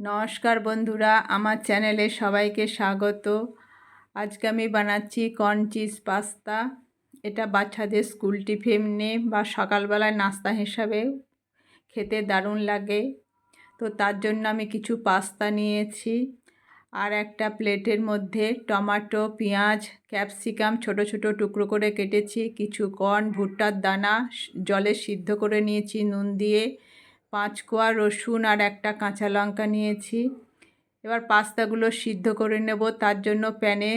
নমস্কার বন্ধুরা, আমার চ্যানেলে সবাইকে স্বাগত। আজকে আমি বানাচ্ছি কর্ন চিজ পাস্তা এটা বাচ্চাদের স্কুল টিফিনে বা সকালবেলায় নাস্তা হিসাবে খেতে দারুণ লাগে। তো তার জন্য আমি কিছু পাস্তা নিয়েছি। আর একটা প্লেটের মধ্যে টমাটো, পেঁয়াজ ক্যাপসিকাম ছোট ছোট টুকরো করে কেটেছি। কিছু কর্ন ভুট্টার দানা, জলে সিদ্ধ করে নিয়েছি নুন দিয়ে। পাঁচ কোয়া রসুন আর একটা কাঁচা লঙ্কা নিয়েছি। এবার পাস্তাগুলো সিদ্ধ করে নেব। তার জন্য প্যানে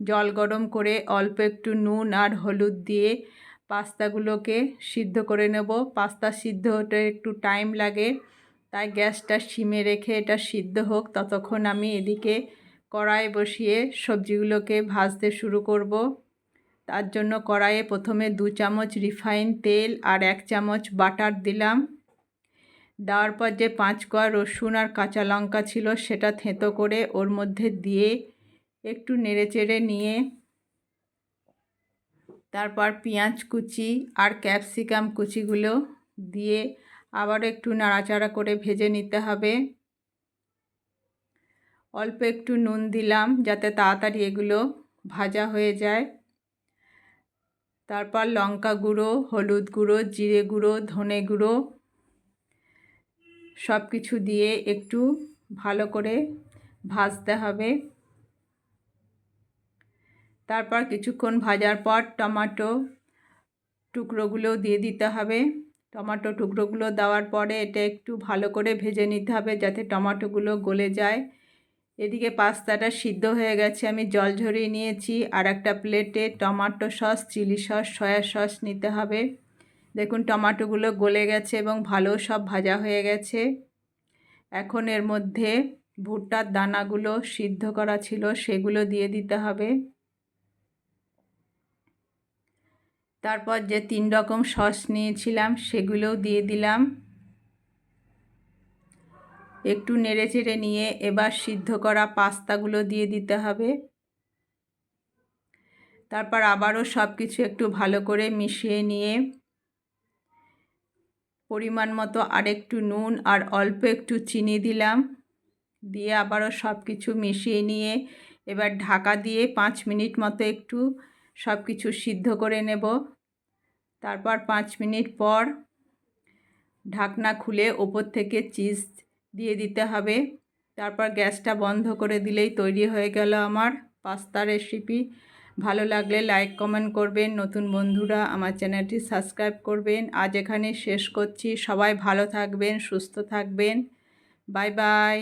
জল গরম করে অল্প একটু নুন আর হলুদ দিয়ে পাস্তাগুলোকে সিদ্ধ করে নেব। পাস্তা সিদ্ধ হতে একটু টাইম লাগে, তাই গ্যাসটা সিমে রেখে এটা সিদ্ধ হোক। ততক্ষণ আমি এদিকে কড়াই বসিয়ে সবজিগুলোকে ভাজতে শুরু করব। তার জন্য কড়াইয়ে প্রথমে দু চামচ রিফাইন তেল আর এক চামচ বাটার দিলাম। দেওয়ার পর যে পাঁচ কোয়া রসুন আর কাঁচা লঙ্কা ছিল সেটা থেঁতো করে ওর মধ্যে দিয়ে একটু নেড়েচেড়ে নিয়ে তারপর পেঁয়াজ কুচি আর ক্যাপসিকাম কুচিগুলো দিয়ে আবার একটু নাড়াচাড়া করে ভেজে নিতে হবে। অল্প একটু নুন দিলাম যাতে তাড়াতাড়ি এগুলো ভাজা হয়ে যায়। তারপর লঙ্কা গুঁড়ো, হলুদ গুঁড়ো, জিরে গুঁড়ো, ধনে গুঁড়ো সব কিছু দিয়ে একটু ভালো করে ভাজতে হবে। তারপর কিছুক্ষণ ভাজার পর টমাটো টুকরোগুলো দিয়ে দিতে হবে। টমাটো টুকরোগুলো দেওয়ার পরে এটা একটু ভালো করে ভেজে নিতে হবে যাতে টমাটোগুলো গলে যায়। এদিকে পাস্তাটা সিদ্ধ হয়ে গেছে, আমি জল ঝরিয়ে নিয়েছি। আর একটা প্লেটে tomato sauce, chilli sauce, soya sauce নিতে হবে। দেখুন, টমাটোগুলো গলে গেছে এবং ভালো সব ভাজা হয়ে গেছে। এখন এর মধ্যে ভুট্টার দানাগুলো সিদ্ধ করা ছিল, সেগুলো দিয়ে দিতে হবে। তারপর যে তিন রকম সস নিয়েছিলাম, সেগুলোও দিয়ে দিলাম। একটু নেড়ে চেড়ে নিয়ে এবার সিদ্ধ করা পাস্তাগুলো দিয়ে দিতে হবে। তারপর আবারও সব কিছু একটু ভালো করে মিশিয়ে নিয়ে পরিমাণ মতো আরেকটু নুন আর অল্প একটু চিনি দিলাম। দিয়ে আবারও সব কিছু মিশিয়ে নিয়ে এবার ঢাকা দিয়ে পাঁচ মিনিট মতো একটু সব কিছু সিদ্ধ করে নেব। তারপর পাঁচ মিনিট পর ঢাকনা খুলে ওপর থেকে চিজ দিয়ে দিতে হবে। তারপর গ্যাসটা বন্ধ করে দিলেই তৈরি হয়ে গেল আমার পাস্তা রেসিপি। ভালো লাগলে লাইক কমেন্ট করবেন। নতুন বন্ধুরা আমার চ্যানেলটি সাবস্ক্রাইব করবেন। আজ এখানে শেষ করছি। সবাই ভালো থাকবেন, সুস্থ থাকবেন। Bye bye